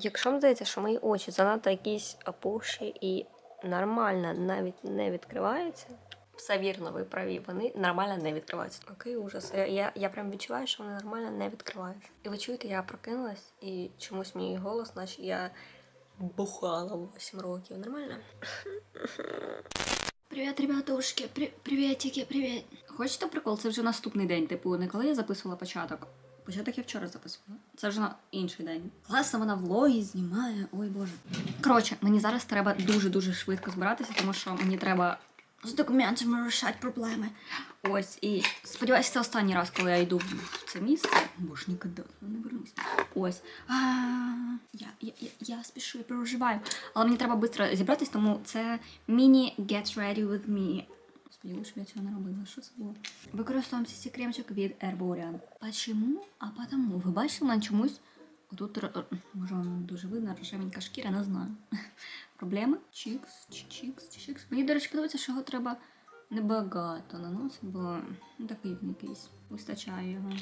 Якщо вам здається, що мої очі занадто якісь опухші і нормально навіть не відкриваються, все вірно, ви праві, вони нормально не відкриваються. Окей, ужас. Я, я, я прям відчуваю, що вони нормально не відкриваються. І ви чуєте, я прокинулась і чомусь мій голос, наче я бухала в 8 років. Нормально? Привіт, ребятушки, При- привітики, привіт. Хочете прикол? Це вже наступний день. Типу, не коли я записувала початок. Початок я вчора записувала. Це вже на інший день. Класно вона влоги знімає. Ой боже. Коротше, мені зараз треба дуже-дуже швидко збиратися, тому що мені треба з документами вирішати проблеми. Ось, і сподіваюся, це останній раз, коли я йду в це місце. Бо ж ніколи не вернусь. Ось. Я, я, спішу, я переживаю. Але мені треба швидко зібратись, тому це міні Get Ready with Me. Сподіваюся, щоб я цього не робила. Що це було? Використовуємо цей кремчик від Herborian. Почему? А потому. Ви бачили, мене чомусь. Отут, р- р- може, воно дуже видно, рожевенька шкіра, не знаю. Проблеми? Чікс, чікс, чікс. Мені, до речі, подобається, що його треба небагато наносити, бо ну, такий він якийсь вистачає його.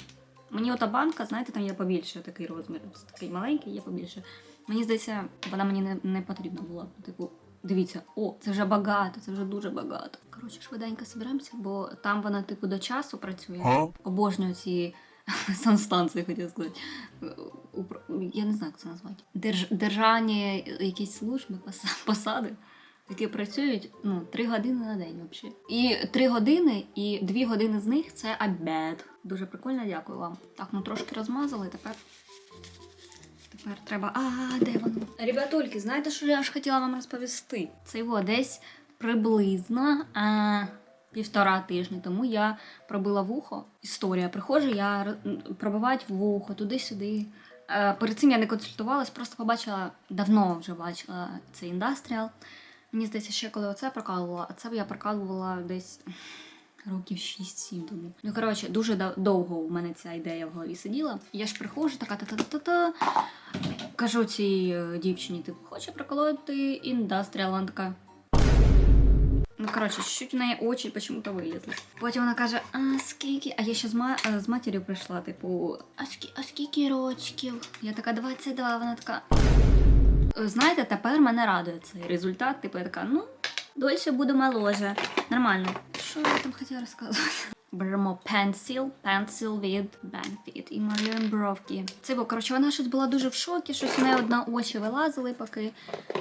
Мені ота банка, знаєте, там є побільше такий розмір. Це такий маленький, є побільше. Мені здається, вона мені не, не потрібна була. Типу, дивіться, о, це вже багато, це вже дуже багато. Коротше, швиденько збираємося, бо там вона, типу, до часу працює. Обожнюю ці санстанції, хотів сказати. Упро- Я не знаю, як це назвати. Держ... Державні якісь служби, посади. Які працюють ну, три години на день взагалі. І три години, і дві години з них це обід. Дуже прикольно, дякую вам. Так, ну трошки розмазали, тепер. Тепер треба. А, де воно? Ребятульки, знаєте, що я ж хотіла вам розповісти? Це його десь приблизно а, півтора тижні тому я пробила вухо. Історія. Приходжу, я пробивають вухо туди-сюди. Е, Перед цим я не консультувалась, просто побачила, давно вже бачила цей індастріал. Мені здається, ще коли оце прокалувала, а це я прокалувала десь років 6-7 тому. Ну, коротше, дуже довго у мене ця ідея в голові сиділа. Я ж приходжу, така та-та-та-та. Кажу цій е, дівчині, типу, хоче проколоти індастріал. Ну, коротше, чуть-чуть в неї очі почему-то вилізли. Потім вона каже: а скільки? А я ще з, ма... е, з матір'ю прийшла, типу, а, скі... а скільки рочків? Я така 22, вона така. «Е, Знаєте, тепер мене радує цей результат. Типу, я така, ну, дольше буду моложе. Нормально. Що я там хотіла розказувати? Беремо пенсіл, пенсіл від Benefit і малюємо бровки. Це бо, коротше, вона щось була дуже в шокі, щось у неї одна очі вилазили, поки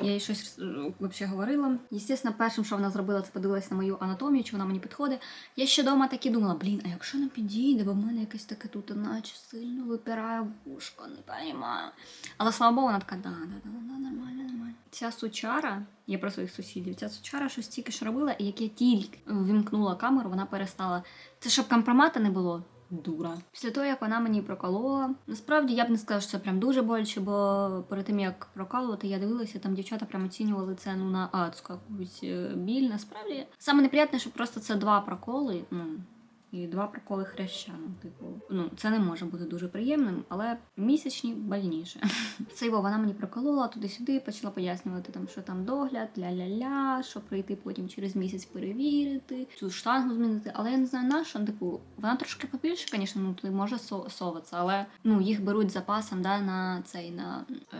я їй щось е, взагалі говорила. Єстественно, першим, що вона зробила, це подивилась на мою анатомію, чи вона мені підходить. Я ще вдома так і думала, блін, а якщо не підійде, бо в мене якесь таке тут, наче сильно випирає вушко, не розумію. Але слава Богу, вона така, да, да, да, да, нормально, нормально. Ця сучара, я про своїх сусідів, ця сучара щось тільки що робила, і як я тільки вімкнула камеру, вона перестала. Це щоб компромата не було. Дура. Після того, як вона мені проколола, насправді я б не сказала, що це прям дуже боляче, бо перед тим як прокалувати, я дивилася, там дівчата прям оцінювали це ну на адську якусь е, біль. Насправді саме неприятне, що просто це два проколи. Ну і два проколи хряща. Ну, типу, ну це не може бути дуже приємним, але місячні больніше. Це його вона мені проколола туди-сюди, почала пояснювати там, що там догляд, ля-ля-ля, що прийти потім через місяць перевірити, цю штангу змінити. Але я не знаю на що. Типу, вона трошки побільше, звісно, ну туди може со- соватися, але ну їх беруть запасом да, на цей на, е,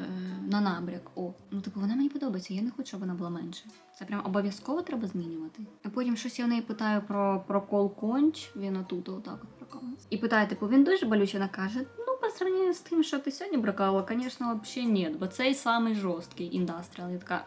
на набряк. О, ну типу, вона мені подобається. Я не хочу, щоб вона була менше. Це прям обов'язково треба змінювати. А потім щось я в неї питаю про прокол конч. Він отут отак от. І питаю, типу, він дуже болючий? Вона каже: ну, по сравнению з тим, що ти сьогодні прокалила, звісно, взагалі ні, бо цей самий жорсткий індастріал. Я така.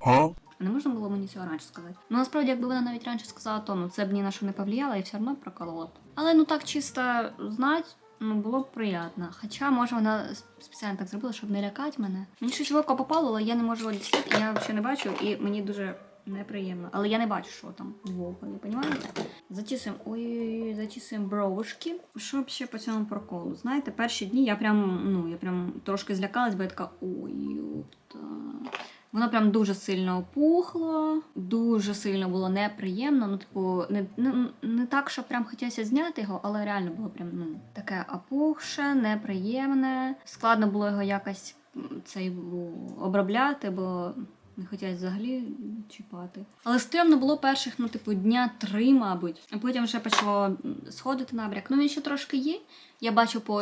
А Не можна було мені цього раніше сказати. Ну насправді, якби вона навіть раніше сказала, то ну це б ні на що не повлияло і все одно проколола. Але ну так чисто знати, ну було б приємно. Хоча, може, вона спеціально так зробила, щоб не лякати мене. Мені щось в око попало, але я не можу дістати, я взагалі не бачу, і мені дуже неприємно. Але я не бачу, що там в око, ви розумієте? Зачісуємо, ой, зачісуємо бровушки. Що взагалі по цьому проколу? Знаєте, перші дні я прям, ну, я прям трошки злякалась, бо я така, ой, юпта. Воно прям дуже сильно опухло, дуже сильно було неприємно. Ну, типу, не, не, не так, що прям хотілося зняти його, але реально було прям ну, таке опухше, неприємне. Складно було його якось цей обробляти, бо Не хотять взагалі чіпати. Але стрьомно було перших, ну, типу, дня три, мабуть. А потім вже почало сходити набряк. Ну, він ще трошки є. Я бачу по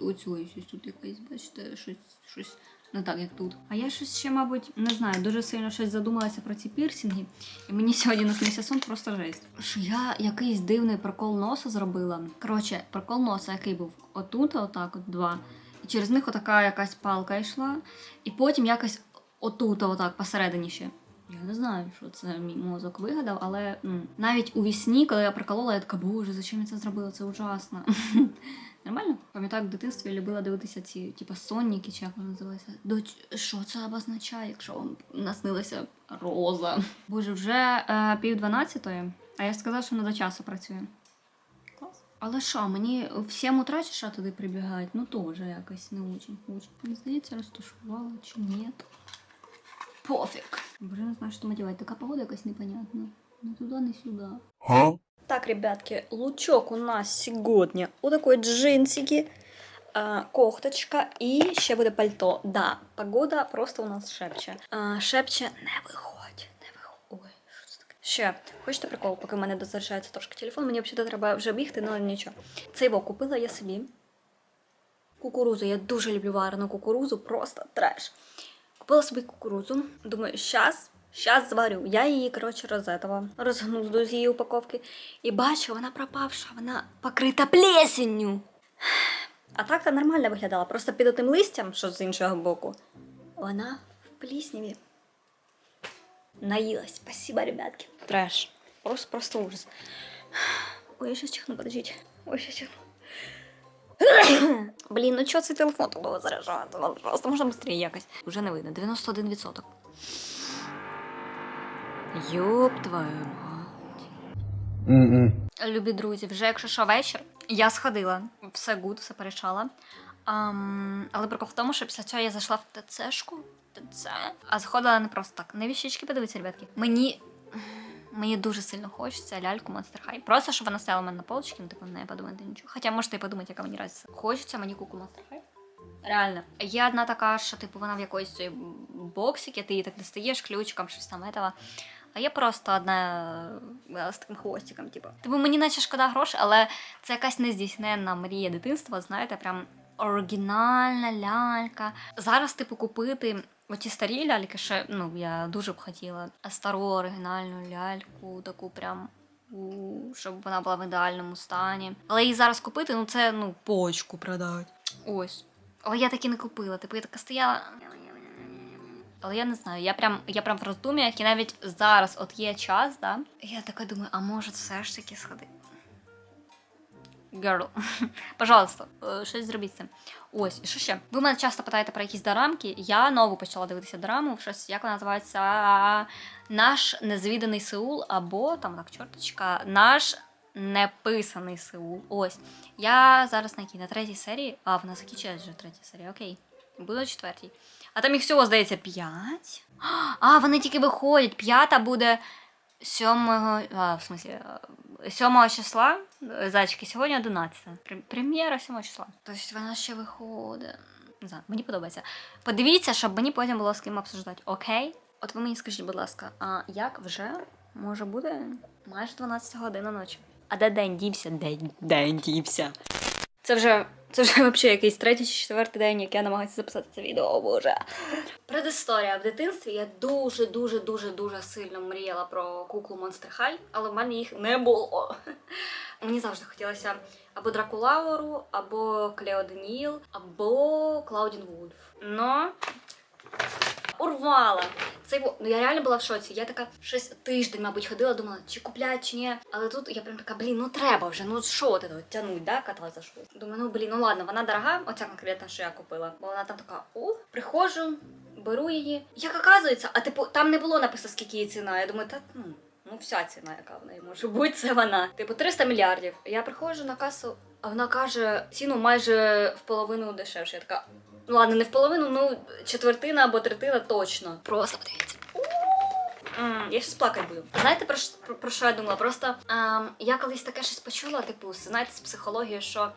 оцю ось тут якесь, бачите, щось, щось не так, як тут. А я щось ще, мабуть, не знаю, дуже сильно щось задумалася про ці пірсінги. І мені сьогодні наснився сон просто жесть. Що я якийсь дивний прокол носа зробила. Коротше, прокол носа, який був отут, отак, от два. І через них отака якась палка йшла. І потім якось отут, отак, посередині ще. Я не знаю, що це мій мозок вигадав, але м, навіть у вісні, коли я проколола, я така, боже, зачем я це зробила? Це ужасно. Нормально? Пам'ятаю, в дитинстві я любила дивитися ці, типа, сонніки, чи як вони називаються. Доч, що це обозначає, якщо вам наснилася роза? Боже, вже е, пів дванадцятої, а я сказала, що не до часу працює. Клас. Але що, мені в 7 утра чи що туди прибігають? Ну теж якось не очень. Мені здається, розташувала чи ні. Пофіг. Боже, не знаю, що надівати. Така погода якась непонятна. Не туди, не сюди. Huh? Так, ребятки, лучок у нас сегодня у такой джинсики, а, кофточка і ще буде пальто. Да, погода просто у нас шепче. А, шепче, не виходь, не виходь. Ой, що це таке? Ще, хочете прикол, поки в мене дозаряджається трошки телефон, мені взагалі треба вже бігти, але нічого. Це його купила я собі. Кукурузу, я дуже люблю варену кукурузу, просто треш. Купила собі кукурузу. Думаю, щас, щас зварю. Я її, коротше, розетова, розгнузду з її упаковки. І бачу, вона пропавша, вона покрита плесенню. А так то нормально виглядала. Просто під отим листям, що з іншого боку, вона в плісняві. Наїлась. Спасибо, ребятки. Треш. Просто, просто ужас. Ой, я щас чихну, подождите. Ой, щас чихну. Блін, ну чого цей телефон довго заряджати? Ну, Просто можна швидше якось. Уже не видно. 91%. Йоп твою мать. Любі друзі, вже якщо що вечір, я сходила. Все гуд, все порішала. Ам, але прикол в тому, що після цього я зайшла в ТЦшку. ТЦ. А заходила не просто так. Не віщички, подивіться, ребятки. Мені. Мені дуже сильно хочеться ляльку Monster High. Просто щоб вона стояла у мене на полочці, ну типу не подумати нічого. Хоча можете і подумати, яка мені разниця. Хочеться мені куку Monster High. Реально. Є одна така, що типу вона в якоїсь цієї боксики, ти її так достаєш ключиком, щось там этого. А є просто одна е, з таким хвостиком, типу. Типу мені наче шкода грошей, але це якась нездійсненна мрія дитинства, знаєте, прям оригінальна лялька. Зараз, типу, купити оті старі ляльки, ще ну я дуже б хотіла стару оригінальну ляльку, таку прям. у, Щоб вона була в ідеальному стані. Але її зараз купити, ну це ну почку продати. Ось. Але я таки не купила. Типу, я така стояла. Але я не знаю, я прям, я прям в роздум'ях, і навіть зараз от є час, да? Я така думаю, а може все ж таки сходити girl. Пожалуйста, э, щось зробіть з. Ось, і що ще? Ви мене часто питаєте про якісь дорамки. Я нову почала дивитися дораму, щось, як вона називається Наш незвіданий Сеул, або там так, чорточка, наш неписаний Сеул. Ось. Я зараз на якій? На третій серії. А, вона закінчилась вже третя серія, окей. Буде четвертій. А там їх всього, здається, п'ять. А, вони тільки виходять. П'ята буде сьомого. А, в смислі. 7 числа, е, зайчики, сьогодні 11. Прем'єра 7 числа. Тобто вона ще виходить. Не знаю, мені подобається. Подивіться, щоб мені потім було з ким обсуждати. Окей? От ви мені скажіть, будь ласка, а як вже може буде майже 12 година ночі? А де день дівся? День день дівся. Це вже це вже взагалі якийсь третій чи четвертий день, як я намагаюся записати це відео, о боже. Предісторія. В дитинстві я дуже, дуже, дуже, дуже сильно мріяла про куклу Monster High, але в мене їх не було. Мені завжди хотілося або Дракулауру, або Клео Деніл, або Клаудін Вульф. Но урвала. Це ну я реально була в шоці. Я така щось тиждень, мабуть, ходила, думала, чи купляти, чи ні. Але тут я прям така, блін, ну треба вже, ну що тут тянуть, да, кота за щось. Думаю, ну блін, ну ладно, вона дорога, оця конкретна, що я купила. Бо вона там така, о, приходжу, беру її. Як оказується, а типу, там не було написано, скільки її ціна. Я думаю, та ну. Ну, вся ціна, яка в неї може бути, це вона. Типу 300 мільярдів. Я приходжу на касу, а вона каже ціну майже в половину дешевше. Я така, ладно, не в половину, ну четвертина або третина точно. Просто подивіться. М, Я щось плакати буду. Знаєте, про, що- про, про що я думала? Просто ем, я колись таке щось почула, типу, знаєте, з психології, що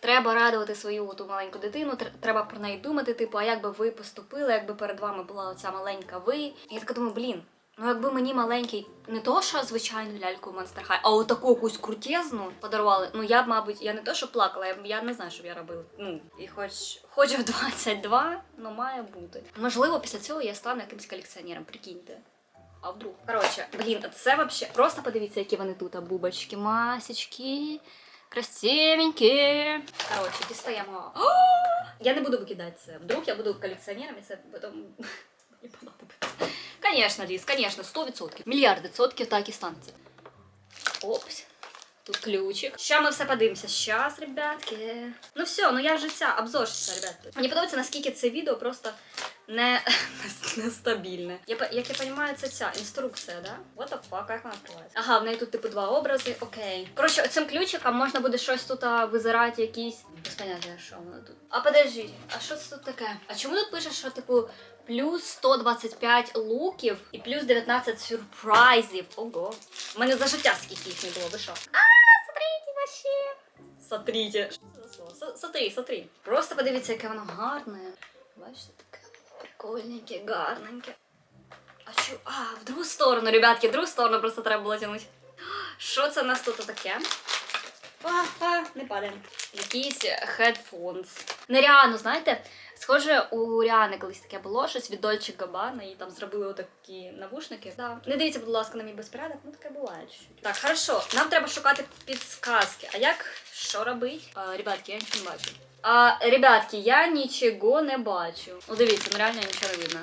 Треба радувати свою ту маленьку дитину, тр- треба про неї думати, типу, а як би ви поступили, якби перед вами була оця маленька ви. І я така думаю, блін, ну якби мені маленький, не то, що звичайну ляльку Monster High, а отаку якусь крутезну подарували. Ну я б, мабуть, я не то, що плакала, я, я не знаю, що б я робила. Ну, і хоч, хоч в 22, ну має бути. Можливо, після цього я стану якимсь колекціонером, прикиньте. А вдруг? Коротше, блін, це вообще. Просто подивіться, які вони тут, бубочки, масічки. Красивенькі. Коротше, дістаємо. О! Я не буду викидати це. Вдруг я буду колекціонером і це потім мені понадобиться. Конечно, Ліз, конечно, 100%. Мільярд відсотків так і станеться. Опс. Тут ключик. Ща ми все подивимося. Щас, ребятки. Ну все, ну я вже ця обзорщиця, ребятки. Мені подобається, наскільки це відео просто не нестабільне. Я, як я розумію, це ця інструкція, да? What the fuck, як вона відкривається? Ага, в неї тут типу два образи, окей. Коротше, цим ключиком можна буде щось тут а, визирати, якісь. Без поняття, що воно тут. А подожди, а що це тут таке? А чому тут пише, що типу плюс 125 луків і плюс 19 сюрпрайзів? Ого. У мене за життя скільки їх не було, ви що? А, смотрите, вообще. Смотрите. Що це за слово? Со- Смотри, смотри. Просто подивіться, яке воно гарне. Бачите, таке прикольненьке, гарненьке. А що? А, в другу сторону, ребятки, в другу сторону просто треба було тягнути. Що це в нас тут таке? А, а, не падаємо. Якісь headphones. Нереально, знаєте, схоже, у Ріани колись таке було, щось від Dolce Gabbana, і там зробили отакі навушники. Да. Не дивіться, будь ласка, на мій безпорядок, ну таке буває чуть-чуть. Так, хорошо, нам треба шукати підсказки. А як що робити? Ребятки, я нічого не бачу. А, ребятки, я нічого не бачу. Ну дивіться, ну реально нічого не видно.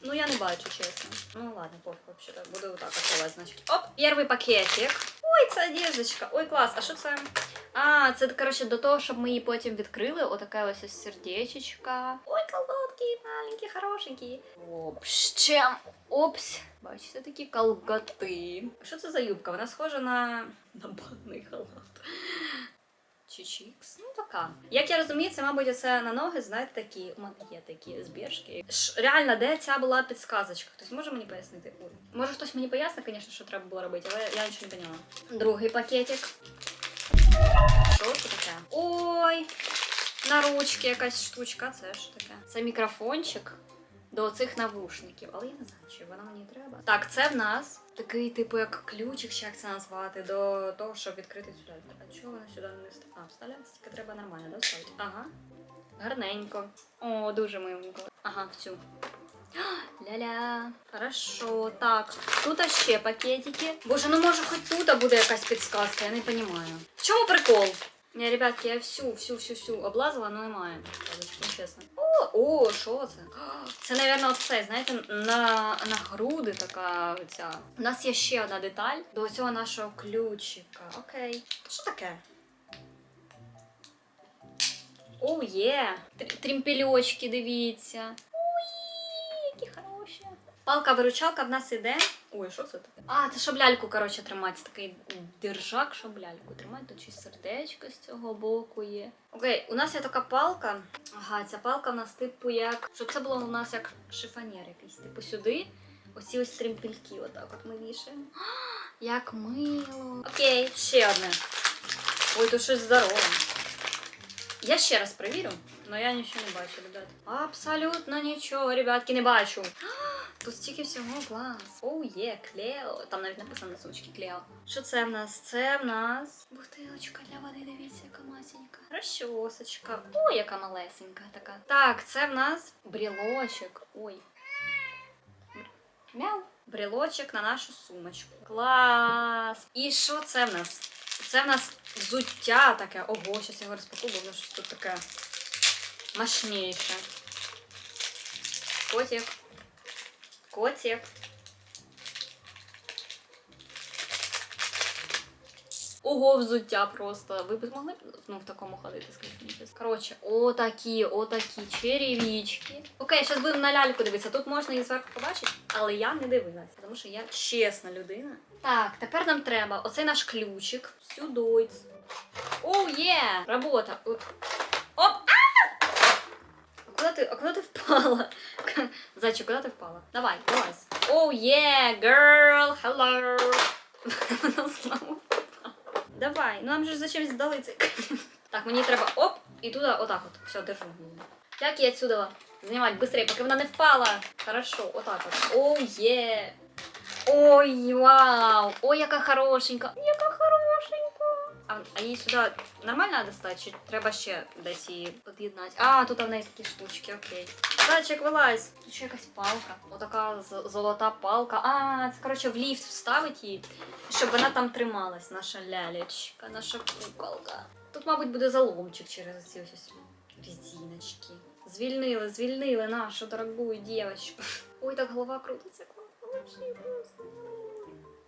Ну, я не бачу, чесно. Ну ладно, пофіг, вообще так. Буду вот так открывать, значить. Оп, перший пакетик. Ой, це одеждочка. Ой, клас. А що це? А, це, коротше, до того, щоб ми її потім відкрили. Отаке ось ось сердечечка. Ой, колготки маленькі, хорошенькі. Общем, опс. Бачите, такі колготи. Що це за юбка? Вона схожа на, на батний халат. Чичікс. Ну така. Як я розумію, це, мабуть, це на ноги, знаєте, такі. У є такі збіршки. Ш, реально, де ця була підсказочка? Хтось може мені пояснити? Може хтось мені пояснить, звісно, що треба було робити, але я нічого не поняла. Другий пакетик. Що це таке? Ой! На ручки якась штучка. Це що таке? Це мікрофончик до цих навушників, але я не знаю, чи воно мені треба. Так, це в нас такий, типу, як ключик, чи як це назвати, до того, щоб відкрити сюди. А чого воно сюди не вставляється? А, вставляється, тільки треба нормально, да, вставити? Ага. Гарненько. О, дуже миленько. Ага, в цю. Ля-ля. Хорошо, так. Тут ще пакетики. Боже, ну може хоч тут буде якась підсказка, я не розумію. В чому прикол? Ні, ребятки, я всю, всю, всю, всю облазила, але немає. Чесно. О, що це? Це, напевно, оце, знаєте, на, на груди така ця. У нас є ще одна деталь до цього нашого ключика. Окей. Що таке? О, є! Трімпельочки, дивіться. Ой, які хороші. Палка-виручалка в нас іде. Ой, що це таке? А, це щоб ляльку, коротше, тримати. Це такий держак, щоб ляльку тримати. Тут щось сердечко з цього боку є. Окей, у нас є така палка. Ага, ця палка в нас типу як. Щоб це було у нас як шифонєр якийсь. Типу сюди. Оці ось тримпельки, отак от ми вішаємо. А, Як мило. Окей, ще одне. Ой, тут щось здорове. Я ще раз перевірю, але я нічого не бачу, ребят. Абсолютно нічого, ребятки, не бачу. Тут стільки всього клас. Оу є, Клео. Там навіть написано на сумочці Клео. Що це в нас? Це в нас бутилочка для води, дивіться, яка масенька. Розчосочка. Ой, яка малесенька така. Так, це в нас брілочок. Ой. Мяу. Брілочок на нашу сумочку. Клас! І що це в нас? Це в нас взуття таке. Ого, зараз я його розпакую, бо воно щось тут таке мощніше. Котик. Котик. Ого, взуття просто. Ви б змогли ну, в такому ходити, скажіть мені? Коротше, отакі, отакі черевички. Окей, зараз будемо на ляльку дивитися. Тут можна її зверху побачити, але я не дивилась, тому що я чесна людина. Так, тепер нам треба оцей наш ключик. Сюди. Оу, є! Робота. Оп! А! А куди ти, а куди ти впала? Зайчик, куди ти впала? Давай, вилазь. Оу, є, girl, hello. Вона знову впала. Давай, ну нам же зачем здали цей календр. Так, мені треба оп, і туди отак от. Все, держу. Як її отсюда знімати быстрее, поки вона не впала. Хорошо, отак от. Оу, є. Ой, вау! Ой, яка хорошенька! Яка хорошенька! А, її сюди нормально достати, чи треба ще десь її під'єднати? А, тут в неї такі штучки, окей. Зайчик, вилазь! Тут ще якась палка. Отака золота палка. А, це коротше в ліфт вставить її, щоб вона там трималась, наша лялечка, наша куколка. Тут, мабуть, буде заломчик через ці ось резиночки. Звільнили, звільнили нашу дорогую дівчинку. Ой, так голова крутиться. Вообще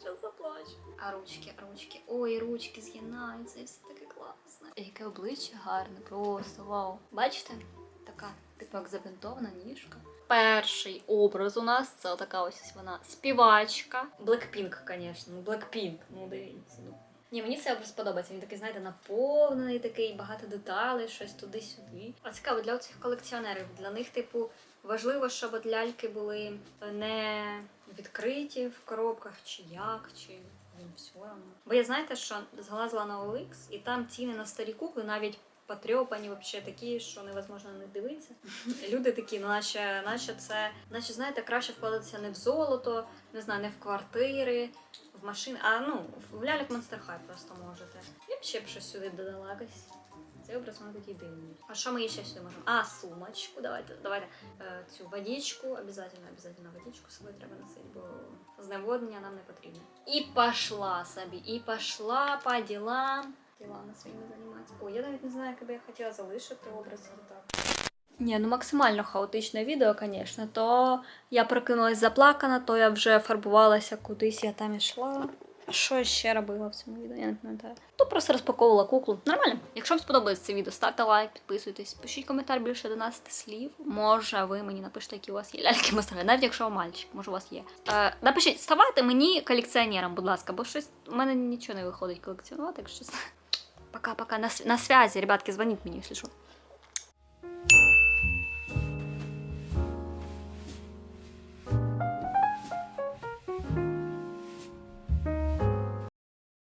просто. Заплачу. А ручки, ручки. Ой, ручки з'єднаються, і все таке класне. Яке обличчя гарне, просто вау. Бачите? Така, типу, як забинтована ніжка. Перший образ у нас це така ось ось вона співачка. Блекпінк, звісно. Ну, Блекпінк. Ну, дивіться. Ну. Ні, мені цей образ подобається. Він такий, знаєте, наповнений, такий, багато деталей, щось туди-сюди. А цікаво, для цих колекціонерів, для них, типу, важливо, щоб от ляльки були не відкриті в коробках, чи як, чи їм все одно. Бо я знаєте, що зглазила на OLX, і там ціни на старі кукли навіть потрьопані, вообще такі, що невозможно них дивитися. Люди такі, ну, наче, наче це, наче знаєте, краще вкладатися не в золото, не знаю, не в квартири, в машини, а ну, в ляльок Monster High просто можете. Я б ще б щось сюди додала якось. Цей образ, мабуть, єдиний. А що ми ще сюди можемо? А, сумочку. Давайте, давайте е, цю водичку. Обязательно, обязательно водичку з собою треба носити, бо зневоднення нам не потрібно. І пошла собі, і пошла по ділам. Ділами своїми займатися. Ой, я навіть не знаю, як би я хотіла залишити образ так. Ні, ну максимально хаотичне відео, звісно. То я прокинулась заплакана, то я вже фарбувалася кудись, я там ішла. Що я ще робила в цьому відео? Я не пам'ятаю. То просто розпаковувала куклу. Нормально. Якщо вам сподобалось це відео, ставте лайк, підписуйтесь, пишіть коментар більше 11 слів. Може, ви мені напишете, які у вас є ляльки мастери, навіть якщо ви мальчик, може у вас є. Е, напишіть, ставайте мені колекціонером, будь ласка, бо щось у мене нічого не виходить колекціонувати, якщо чесно. Пока-пока. На, на связі, ребятки, дзвоніть мені, якщо що.